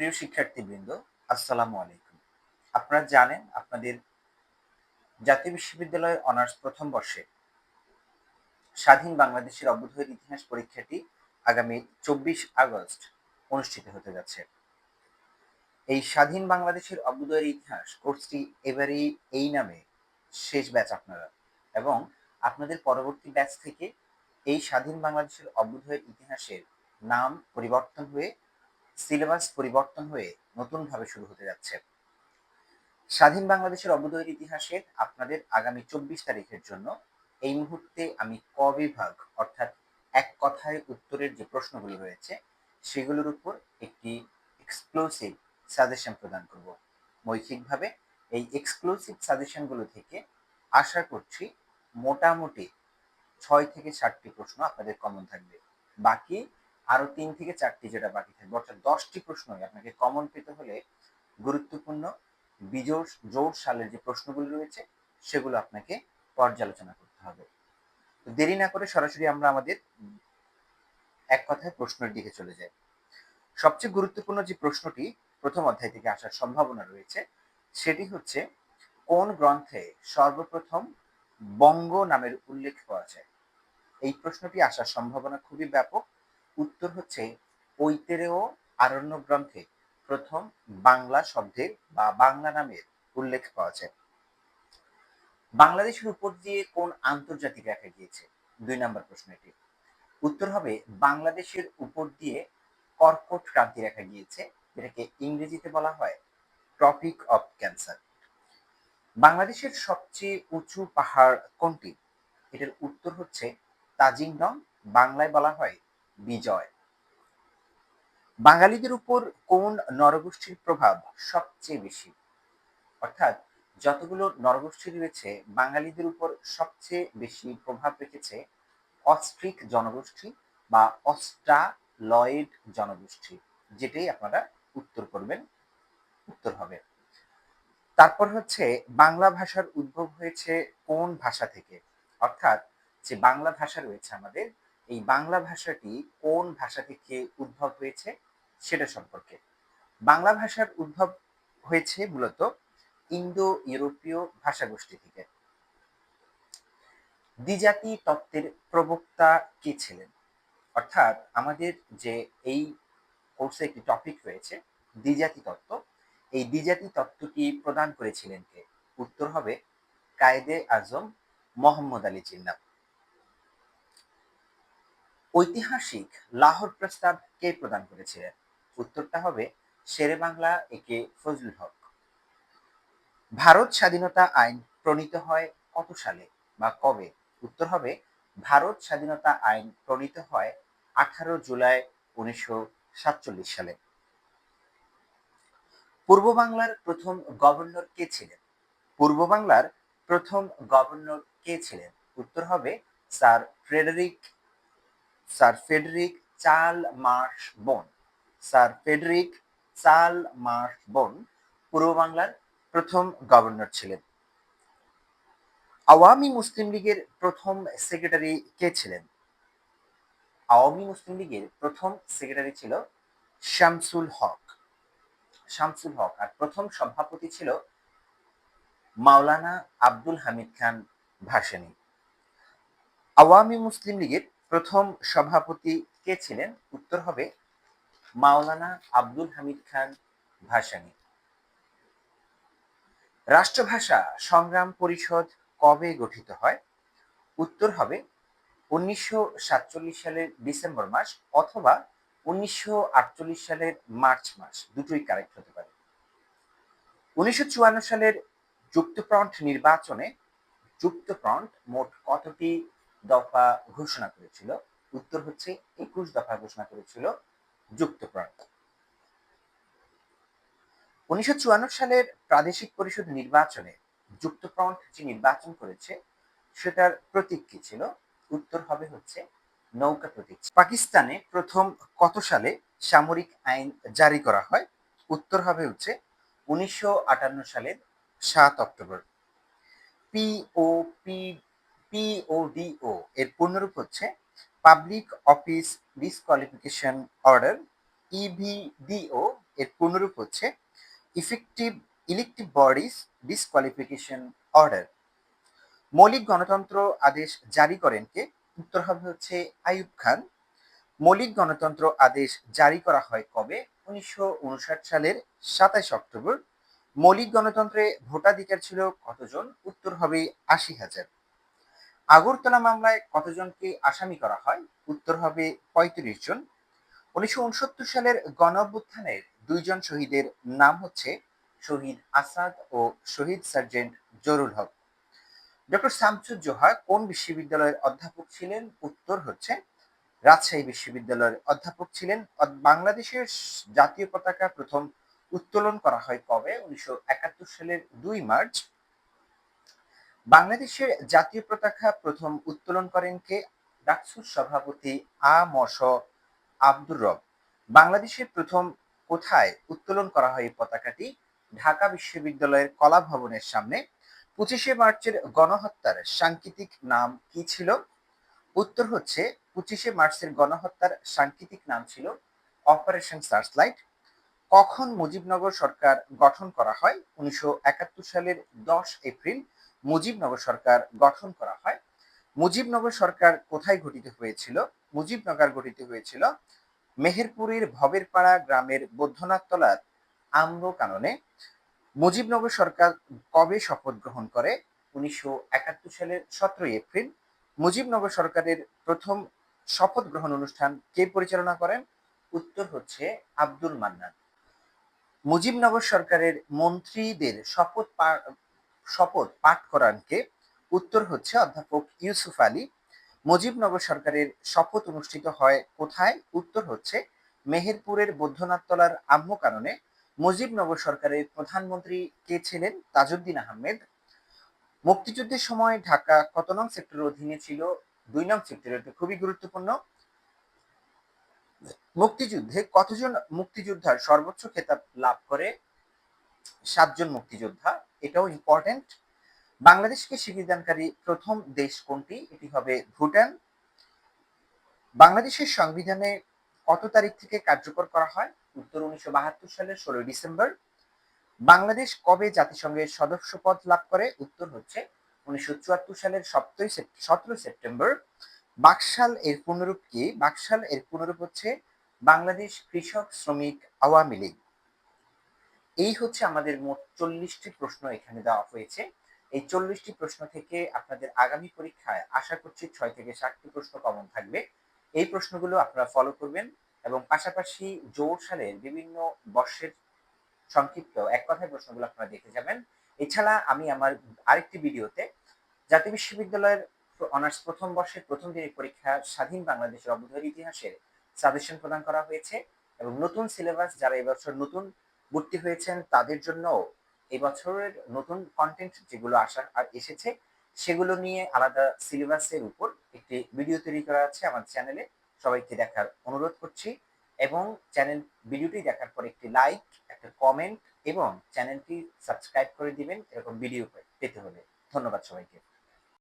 প্রিয় শিক্ষার্থীবৃন্দ, আসসালামু আলাইকুম। আপনারা জানেন আপনাদের জাতীয় বিশ্ববিদ্যালয়ের অনার্স প্রথম বর্ষে স্বাধীন বাংলাদেশের অভ্যুদয়ের ইতিহাস পরীক্ষাটি আগামী চব্বিশ আগস্ট অনুষ্ঠিত হতে যাচ্ছে। এই স্বাধীন বাংলাদেশের অভ্যুদয়ের ইতিহাস কোর্সটি এবারেই এই নামে শেষ ব্যাচ আপনারা এবং আপনাদের পরবর্তী ব্যাচ থেকে এই স্বাধীন বাংলাদেশের অভ্যুদয়ের ইতিহাসের নাম পরিবর্তন হয়ে সিলেবাস পরিবর্তন হয়ে নতুনভাবে শুরু হতে যাচ্ছে। স্বাধীন বাংলাদেশের অভ্যুদয়ের ইতিহাসের আপনাদের আগামী চব্বিশ তারিখের জন্য এই মুহূর্তে আমি ক বিভাগ, অর্থাৎ এক কথায় উত্তরের যে প্রশ্নগুলো রয়েছে, সেগুলোর উপর একটি এক্সক্লুসিভ সাজেশন প্রদান করব। মৌখিকভাবে এই এক্সক্লুসিভ সাজেশনগুলো থেকে আশা করছি মোটামুটি ছয় থেকে সাতটি প্রশ্ন আপনাদের কমন থাকবে। বাকি আরও তিন থেকে চারটি যেটা বাকি থাকবে। অর্থাৎ দশটি প্রশ্নই আপনাকে কমন পেতে হলে গুরুত্বপূর্ণ বিজোড় জোর সালের যে প্রশ্নগুলো রয়েছে, সেগুলো আপনাকে পর্যালোচনা করতে হবে। দেরি না করে সরাসরি আমরা আমাদের এক কথায় প্রশ্নের দিকে চলে যাই। সবচেয়ে গুরুত্বপূর্ণ যে প্রশ্নটি প্রথম অধ্যায় থেকে আসার সম্ভাবনা রয়েছে, সেটি হচ্ছে, কোন গ্রন্থে সর্বপ্রথম বঙ্গ নামের উল্লেখ পাওয়া যায়? এই প্রশ্নটি আসার সম্ভাবনা খুবই ব্যাপক। উত্তর হচ্ছে ঐতেরেয় আরণ্য গ্রন্থে প্রথম বাংলা শব্দের বা বাংলা নামের উল্লেখ পাওয়া যায়। বাংলাদেশের উপর দিয়ে কোন আন্তর্জাতিক রেখা গিয়েছে? দুই নম্বর প্রশ্ন এটি। উত্তর হবে বাংলাদেশের উপর দিয়ে কর্কট ক্রান্তি রেখা গিয়েছে, যেটাকে ইংরেজিতে বলা হয় ট্রপিক অফ ক্যান্সার। বাংলাদেশের সবচেয়ে উঁচু পাহাড় কোনটি? এটার উত্তর হচ্ছে তাজিংডং, বাংলায় বলা হয় বিজয়। বাঙালিদের উপর কোন নরগোষ্ঠীর প্রভাব সবচেয়ে বেশি? অর্থাৎ যতগুলো নরগোষ্ঠী রয়েছে, বাঙালিদের উপর সবচেয়ে বেশি প্রভাব রেখেছে অস্ট্রিক জনগোষ্ঠী বা অস্ট্রালয়েড জনগোষ্ঠী, যেটাই আপনারা উত্তর করবেন। উত্তর হবে। তারপর হচ্ছে বাংলা ভাষার উদ্ভব হয়েছে কোন ভাষা থেকে? অর্থাৎ যে বাংলা ভাষা রয়েছে আমাদের এই বাংলা ভাষাটি কোন ভাষা থেকে উদ্ভব হয়েছে সেটা সম্পর্কে। বাংলা ভাষার উদ্ভব হয়েছে মূলত ইন্দো ইউরোপীয় ভাষাগোষ্ঠী থেকে। দ্বিজাতি তত্ত্বের প্রবক্তা কে ছিলেন? অর্থাৎ আমাদের যে এই কোর্সে একটি টপিক রয়েছে, দ্বিজাতি তত্ত্ব। এই দ্বিজাতি তত্ত্বটি প্রদান করেছিলেন কে? উত্তর হবে কায়েদে আজম মোহাম্মদ আলী জিন্না ঐতিহাসিক লাহোর প্রস্তাব কে প্রদান করেছিলেন উত্তরটা হবে শেরে বাংলা, একে ফজলুল হক। ভারত স্বাধীনতা আইন প্রণীত হয় কত সালে বা কবে? উত্তর হবে ভারত স্বাধীনতা আইন প্রণীত হয় আঠারো জুলাই উনিশশো সাতচল্লিশ সালে। পূর্ব বাংলার প্রথম গভর্নর কে ছিলেন? পূর্ব বাংলার প্রথম গভর্নর কে ছিলেন? উত্তর হবে sir Frederick sir Fedrick Charles Marsh Bourne. Sir Fedrick Charles Marsh Bourne পূর্ব বাংলার প্রথম গভর্নর ছিলেন। আওয়ামী মুসলিম লীগের প্রথম সেক্রেটারি কে ছিলেন? আওয়ামী মুসলিম লীগের প্রথম সেক্রেটারি ছিল শামসুল হক। শামসুল হক আর প্রথম সভাপতি ছিল মাওলানা আব্দুল হামিদ খান ভাসানী। আওয়ামী মুসলিম লীগের প্রথম সভাপতি কে ছিলেন? উত্তর হবে মাওলানা আব্দুল হামিদ খান ভাসানী। রাষ্ট্রভাষা সংগ্রাম পরিষদ কবে গঠিত হয়? উত্তর হবে উনিশশো সালের ডিসেম্বর মাস অথবা উনিশশো আটচল্লিশ সালের মার্চ মাস, দুটোই কারেক্ট হতে পারে। উনিশশো চুয়ান্ন সালের যুক্তফ্রন্ট নির্বাচনে, যুক্তফ্রন্ট মোট কতটি দফা ঘোষণা করেছিল। উত্তর হচ্ছে একুশ দফা ঘোষণা করেছিল যুক্তফ্রন্ট। উনিশশো সালের প্রাদেশিক পরিষদ নির্বাচনে যুক্তফ্রন্ট যে নির্বাচন করেছে, সেটার প্রতীক কি ছিল? উত্তর হবে হচ্ছে নৌকা প্রতীক। পাকিস্তানে প্রথম কত সালে সামরিক আইন জারি করা হয়? উত্তর হবে হচ্ছে উনিশশো সালের সাত অক্টোবর। পিও পি পিওডিও এর পূর্ণরূপ হচ্ছে public office disqualification order EBDO এর পূর্ণরূপ হচ্ছে effective elective bodies disqualification order মৌলিক গণতন্ত্র আদেশ জারি করেন কে? উত্তর হবে হচ্ছে আইয়ুব খান। মৌলিক গণতন্ত্র আদেশ জারি করা হয় কবে? উনিশশো উনষাট সালের সাতাশ অক্টোবর। মৌলিক গণতন্ত্রে ভোটাধিকার ছিল কতজন? উত্তর হবে আশি হাজার। আগরতলা মামলায় কতজনকে আসামি করা হয়? উত্তর হবে পঁয়ত্রিশ জন। উনিশশো উনসত্তর সালের গণ অভ্যুত্থানের দুইজন শহীদের নাম হচ্ছে শহীদ আসাদ ও শহীদ সার্জেন্ট জরুল হক। ডক্টর শামসুজ্জোহা কোন বিশ্ববিদ্যালয়ের অধ্যাপক ছিলেন? উত্তর হচ্ছে রাজশাহী বিশ্ববিদ্যালয়ের অধ্যাপক ছিলেন। বাংলাদেশের জাতীয় পতাকা প্রথম উত্তোলন করা হয় কবে? উনিশশো একাত্তর সালের দুই মার্চ বাংলাদেশের জাতীয় পতাকা প্রথম উত্তোলন করেন কে? ডাকসুর সভাপতি আ মশ আব্দুর রব। বাংলাদেশের প্রথম কোথায় উত্তোলন করা হয় এই পতাকাটি? ঢাকা বিশ্ববিদ্যালয়ের কলা ভবনের সামনে। পঁচিশে মার্চের গণহত্যার সাংকেতিক নাম কি ছিল? উত্তর হচ্ছে, পঁচিশে মার্চের গণহত্যার সাংকেতিক নাম ছিল অপারেশন সার্চলাইট। কখন মুজিবনগর সরকার গঠন করা হয়? উনিশশো একাত্তর সালের দশ এপ্রিল। মুজিবনগর সরকার গঠন করা হয়। মুজিবনগর সরকার কোথায় গঠিত হয়েছিল? মুজিবনগর গঠিত হয়েছিল মেহেরপুরের ভবেরপাড়া গ্রামের বৌদ্ধনাথ তলার আম্র কাননে মুজিবনগর সরকার কবে শপথ গ্রহণ করে? উনিশশো সালের সতেরোই এপ্রিল। মুজিবনগর সরকারের প্রথম শপথ গ্রহণ অনুষ্ঠান কে পরিচালনা করেন? উত্তর হচ্ছে আব্দুল মান্নান। মুজিবনগর সরকারের মন্ত্রীদের শপথ শপথ পাঠ করানকে উত্তর হচ্ছে অধ্যাপক ইউসুফ আলী। মুজিবনগর সরকারের শপথ অনুষ্ঠিত হয় কোথায়? উত্তর হচ্ছে মেহেরপুরের বৌদ্ধনাথ তলার আম্ম কারণে মুজিবনগর সরকারের প্রধানমন্ত্রী কে ছিলেন? তাজউদ্দিন আহমেদ। মুক্তিযুদ্ধের সময় ঢাকা কত নং সেক্টরের অধীনে ছিল? দুই নং সেক্টর এটা খুবই গুরুত্বপূর্ণ। মুক্তিযুদ্ধে কতজন মুক্তিযোদ্ধার সর্বোচ্চ খেতাব লাভ করে? সাতজন মুক্তিযোদ্ধা। এটাও ইম্পর্টেন্ট বাংলাদেশকে স্বীকৃতিদানকারী প্রথম দেশ কোনটি? এটি হবে ভুটান। বাংলাদেশের সংবিধানে কত তারিখ থেকে কার্যকর করা হয়? উত্তর উনিশশো বাহাত্তর সালের ষোলোই ডিসেম্বর। বাংলাদেশ কবে জাতিসংঘের সদস্য পদ লাভ করে? উত্তর হচ্ছে উনিশশো চুয়াত্তর সালের সপ্তই সতেরো সেপ্টেম্বর। বাকশাল এর পুনরূপ কি? বাকশাল এর পুনরূপ হচ্ছে বাংলাদেশ কৃষক শ্রমিক আওয়ামী লীগ। এই হচ্ছে আমাদের মোট চল্লিশটি প্রশ্ন এখানে দেওয়া হয়েছে। এই চল্লিশটি প্রশ্ন থেকে আপনাদের আগামী পরীক্ষায় আশা করছি ছয় থেকে সাতটি প্রশ্ন কমন থাকবে। এই প্রশ্নগুলো আপনারা ফলো করবেন এবং পাশাপাশি জোর সালের বিভিন্ন বর্ষের সংক্ষিপ্ত এক কথায় প্রশ্নগুলো আপনারা দেখে যাবেন। এছাড়া আমি আমার আরেকটি ভিডিওতে জাতীয় বিশ্ববিদ্যালয়ের অনার্স প্রথম বর্ষের প্রথম দিনের পরীক্ষা স্বাধীন বাংলাদেশের অবধারী ইতিহাসের সাজেশন প্রদান করা হয়েছে এবং নতুন সিলেবাস যারা এবছর নতুন ভর্তি হয়েছেন তাদের জন্য এবছরের নতুন কন্টেন্ট যেগুলো আসা আর এসেছে, সেগুলো নিয়ে আলাদা সিলেবাসের উপর একটি ভিডিও তৈরি করা আছে আমার চ্যানেলে সবাইকে দেখার অনুরোধ করছি এবং চ্যানেল ভিডিওটি দেখার পর একটি লাইক একটা কমেন্ট এবং চ্যানেলটি সাবস্ক্রাইব করে দিবেন, এরকম ভিডিও পেতে হলে। ধন্যবাদ সবাইকে।